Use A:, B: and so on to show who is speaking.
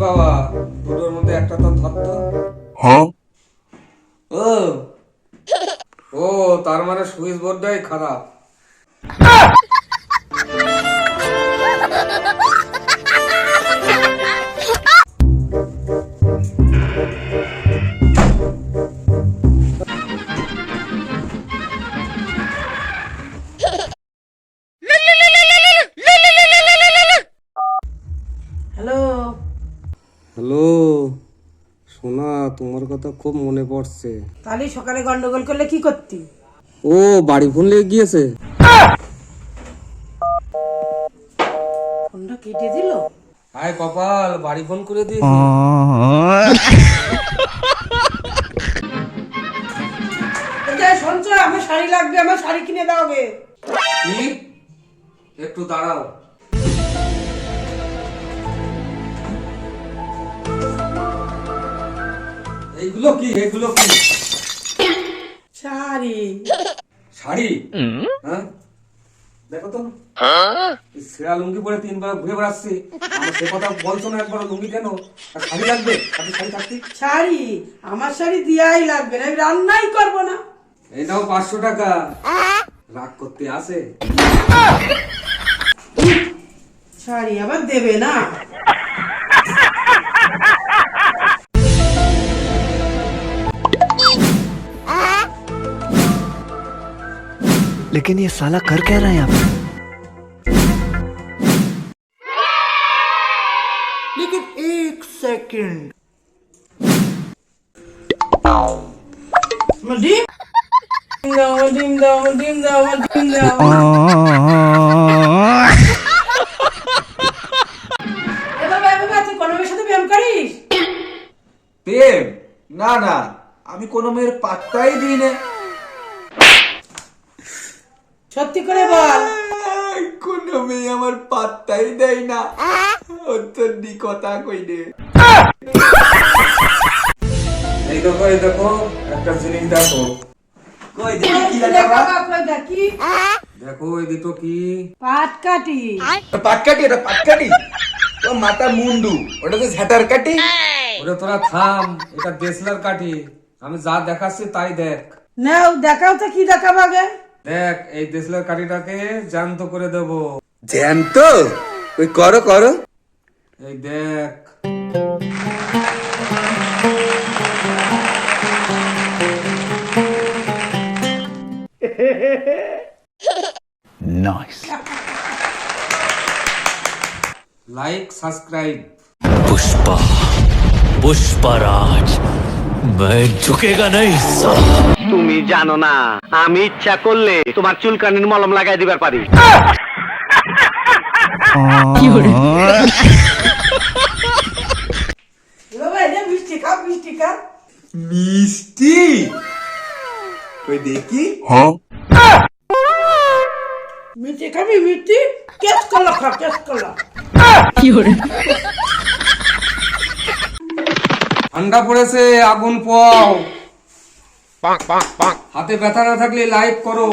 A: বাবা দুটোর মধ্যে একটা তো ধরতো ও। ও তার মানে সুইচ বোর্ডটাই খারাপ। তোমার কথা খুব মনে পড়ছে।
B: তাহলে সকালে গন্ডগোল করলে কি করতি?
A: ও বাড়ি ফোন লেগে গিয়েছে।
B: ফোনটা কেটে দিল?
A: হাই কপাল বাড়ি ফোন করে দিয়েছি।
B: শুনছ আমার শাড়ি লাগবে আমার শাড়ি কিনে দাও গে।
A: কি? একটু দাঁড়াও। এইগুলো কি? এগুলো কি?
B: শাড়ি।
A: শাড়ি? হ্যাঁ? দেখো তো। এই ছেঁড়া লুঙ্গি পরে তিনবার ঘুরে বেড়াচ্ছি। আমার সে কথা বলছো না একবার লুঙ্গি কেন? আর শাড়ি লাগবে? আপনি শাড়ি থাকতে
B: শাড়ি? আমার শাড়ি দিয়াই লাগবে না আমি রান্নাই করব না।
A: এই নাও পাঁচশো টাকা। রাগ করতে আসে।
B: শাড়ি আবার দেবে না।
C: लेकिन ये साला कर क्या रहा है यहाँ पे लेकिन एक सेकंड
B: আমার ডিম ডিম দাও আমার ডিম দাও আমার ডিম দাও আমার ডিম দাও এ বাবা এ বাবা তুই কোনো মেয়ের সাথে ব্যায়াম করিস
D: প্রেম না না আমি কোনো মেয়ের পাত্তাই দিই না
B: সত্যি করে বল।
D: কোনো মেয়ে আমার পাত্তাই দেয় না। ও কথা কই রে।
A: এই দেখো এই দেখো একটা জিনিস দেখো।
D: কই দেখি কি
B: দেখ কই দেখি।
A: দেখো এই দুটো কি?
B: পাট কাটি।
D: পাটকাটি এটা পাটকাটি ও মাথা মুন্ডু। ওটা তো ঝাটার কাটি।
A: ওরে তোরা থাম এটা দেশলার কাঠি। আমি যা দেখাচ্ছি তাই দেখ।
B: নাও দেখাও তো কি দেখাবো আগে।
A: দেখ এই দেশলার কাঠিটাকে জ্যান্ত করে দেবো।
D: জ্যান্ত? ওই করো করো।
A: এই দেখ। Nice
E: like subscribe Pushpa Pushparaj ঝুকেগা নেই।
F: তুমি জানো না আমি ইচ্ছা করলে তোমার চুলকানির মলম লাগাই দিবার পারি।
B: মিষ্টি।
D: তুই দেখি?
B: মিষ্টি খাবি মিষ্টি? কেস করল খা কেস করল।
A: কি ঠান্ডা পড়েছে আগুন পাও হাতে ব্যথা না থাকলে লাইভ করো।